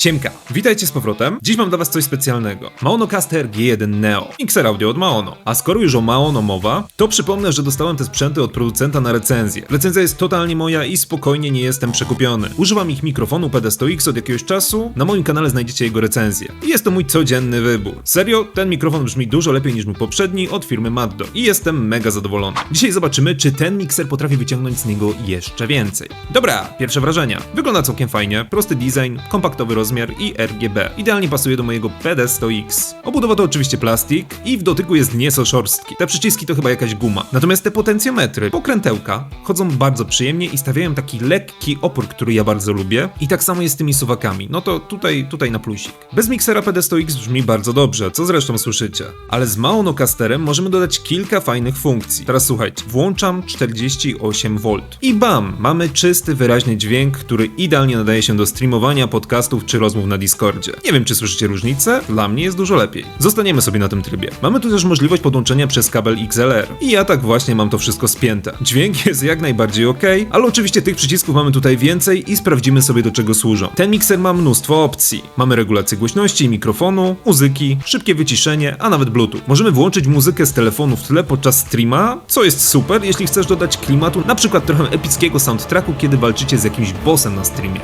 Siemka, witajcie z powrotem. Dziś mam dla was coś specjalnego. Maonocaster G1 Neo, Mixer Audio od Maono. A skoro już o Maono mowa, to przypomnę, że dostałem te sprzęty od producenta na recenzję. Recenzja jest totalnie moja i spokojnie nie jestem przekupiony. Używam ich mikrofonu PD100X od jakiegoś czasu, na moim kanale znajdziecie jego recenzję. I jest to mój codzienny wybór. Serio, ten mikrofon brzmi dużo lepiej niż mój poprzedni od firmy Maddo i jestem mega zadowolony. Dzisiaj zobaczymy, czy ten mikser potrafi wyciągnąć z niego jeszcze więcej. Dobra, pierwsze wrażenia. Wygląda całkiem fajnie, prosty design, kompaktowy rozmiar i RGB. Idealnie pasuje do mojego PD100X. Obudowa to oczywiście plastik i w dotyku jest nieco szorstki. Te przyciski to chyba jakaś guma. Natomiast te potencjometry, pokrętełka, chodzą bardzo przyjemnie i stawiają taki lekki opór, który ja bardzo lubię. I tak samo jest z tymi suwakami. No to tutaj, tutaj na plusik. Bez miksera PD100X brzmi bardzo dobrze, co zresztą słyszycie. Ale z Maonocasterem możemy dodać kilka fajnych funkcji. Teraz słuchajcie, włączam 48V i bam, mamy czysty, wyraźny dźwięk, który idealnie nadaje się do streamowania podcastów czy rozmów na Discordzie. Nie wiem, czy słyszycie różnicę, dla mnie jest dużo lepiej. Zostaniemy sobie na tym trybie. Mamy tu też możliwość podłączenia przez kabel XLR. I ja tak właśnie mam to wszystko spięte. Dźwięk jest jak najbardziej ok, ale oczywiście tych przycisków mamy tutaj więcej i sprawdzimy sobie do czego służą. Ten mikser ma mnóstwo opcji. Mamy regulację głośności mikrofonu, muzyki, szybkie wyciszenie, a nawet Bluetooth. Możemy włączyć muzykę z telefonu w tle podczas streama, co jest super, jeśli chcesz dodać klimatu, na przykład trochę epickiego soundtracku, kiedy walczycie z jakimś bossem na streamie.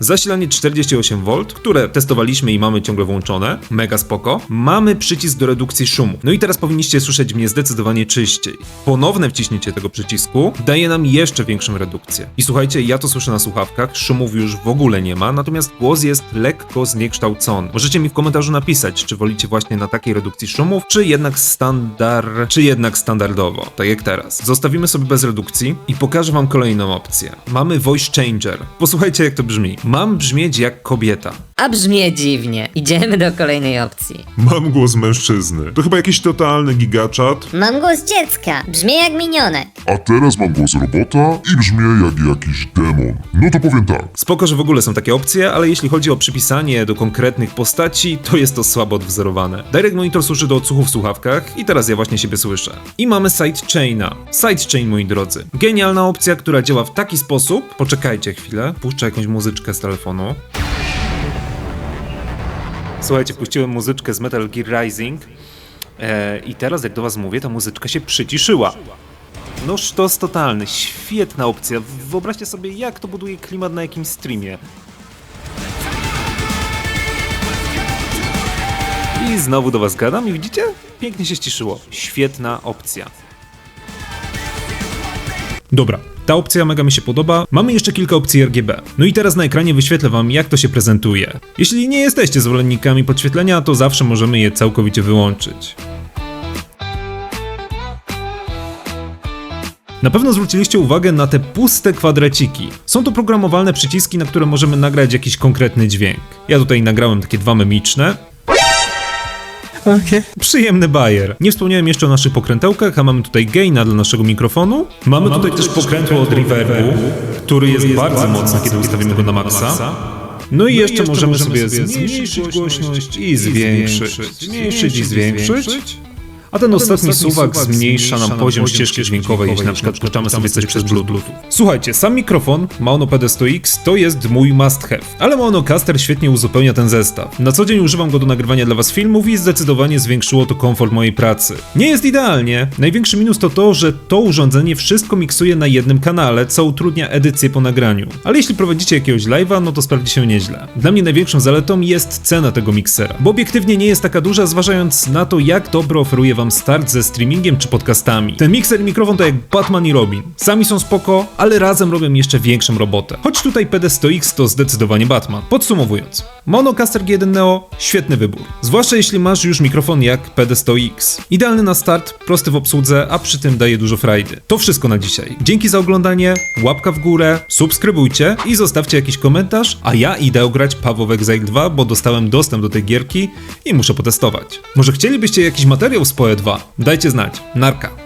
Zasilanie 48V, które testowaliśmy i mamy ciągle włączone, mega spoko. Mamy przycisk do redukcji szumu. No i teraz powinniście słyszeć mnie zdecydowanie czyściej. Ponowne wciśnięcie tego przycisku daje nam jeszcze większą redukcję. I słuchajcie, ja to słyszę na słuchawkach, szumów już w ogóle nie ma, natomiast głos jest lekko zniekształcony. Możecie mi w komentarzu napisać, czy wolicie właśnie na takiej redukcji szumów, czy jednak standard, czy jednak standardowo, tak jak teraz. Zostawimy sobie bez redukcji i pokażę wam kolejną opcję. Mamy voice changer. Posłuchajcie jak to brzmi. Mam brzmieć jak kobieta. A brzmie dziwnie. Idziemy do kolejnej opcji. Mam głos mężczyzny. To chyba jakiś totalny gigaczat. Mam głos dziecka, brzmię jak minionek. A teraz mam głos robota i brzmię jak jakiś demon. No to powiem tak. Spoko, że w ogóle są takie opcje, ale jeśli chodzi o przypisanie do konkretnych postaci, to jest to słabo odwzorowane. Direct Monitor służy do odsłuchu w słuchawkach i teraz ja właśnie siebie słyszę. I mamy sidechaina. Sidechain, moi drodzy. Genialna opcja, która działa w taki sposób. Poczekajcie chwilę, puszczę jakąś muzyczkę z telefonu. Słuchajcie, puściłem muzyczkę z Metal Gear Rising e, i teraz jak do was mówię, ta muzyczka się przyciszyła. No sztos totalny, świetna opcja. Wyobraźcie sobie, jak to buduje klimat na jakimś streamie. I znowu do was gadam i widzicie? Pięknie się ściszyło. Świetna opcja. Dobra, ta opcja mega mi się podoba. Mamy jeszcze kilka opcji RGB. No i teraz na ekranie wyświetlę wam, jak to się prezentuje. Jeśli nie jesteście zwolennikami podświetlenia, to zawsze możemy je całkowicie wyłączyć. Na pewno zwróciliście uwagę na te puste kwadraciki. Są to programowalne przyciski, na które możemy nagrać jakiś konkretny dźwięk. Ja tutaj nagrałem takie dwa memiczne. Przyjemny bajer. Nie wspomniałem jeszcze o naszych pokrętełkach, a mamy tutaj gaina dla naszego mikrofonu. Mamy, tutaj też pokrętło od reverbu, który jest, bardzo mocny, kiedy ustawimy go na maksa. No i jeszcze, możemy, sobie zmniejszyć głośność i zwiększyć. Zmniejszyć i zwiększyć. A ten ostatni suwak zmniejsza nam poziom ścieżki dźwiękowej, jeśli na przykład puszczamy sobie coś przez Bluetooth. Słuchajcie, sam mikrofon Maono PD100X to jest mój must have, ale Maonocaster świetnie uzupełnia ten zestaw. Na co dzień używam go do nagrywania dla was filmów i zdecydowanie zwiększyło to komfort mojej pracy. Nie jest idealnie. Największy minus to to, że to urządzenie wszystko miksuje na jednym kanale, co utrudnia edycję po nagraniu. Ale jeśli prowadzicie jakiegoś live'a, no to sprawdzi się nieźle. Dla mnie największą zaletą jest cena tego miksera, bo obiektywnie nie jest taka duża, zważając na to, jak dobro oferuje wam start ze streamingiem czy podcastami. Ten mikser i mikrofon to jak Batman i Robin. Sami są spoko, ale razem robią jeszcze większą robotę. Choć tutaj PD100X to zdecydowanie Batman. Podsumowując, Monocaster G1 Neo świetny wybór. Zwłaszcza jeśli masz już mikrofon jak PD100X. Idealny na start, prosty w obsłudze, a przy tym daje dużo frajdy. To wszystko na dzisiaj. Dzięki za oglądanie, łapka w górę, subskrybujcie i zostawcie jakiś komentarz, a ja idę ograć Paweł Exile 2, bo dostałem dostęp do tej gierki i muszę potestować. Może chcielibyście jakiś materiał z PoE 2? Dajcie znać. Narka.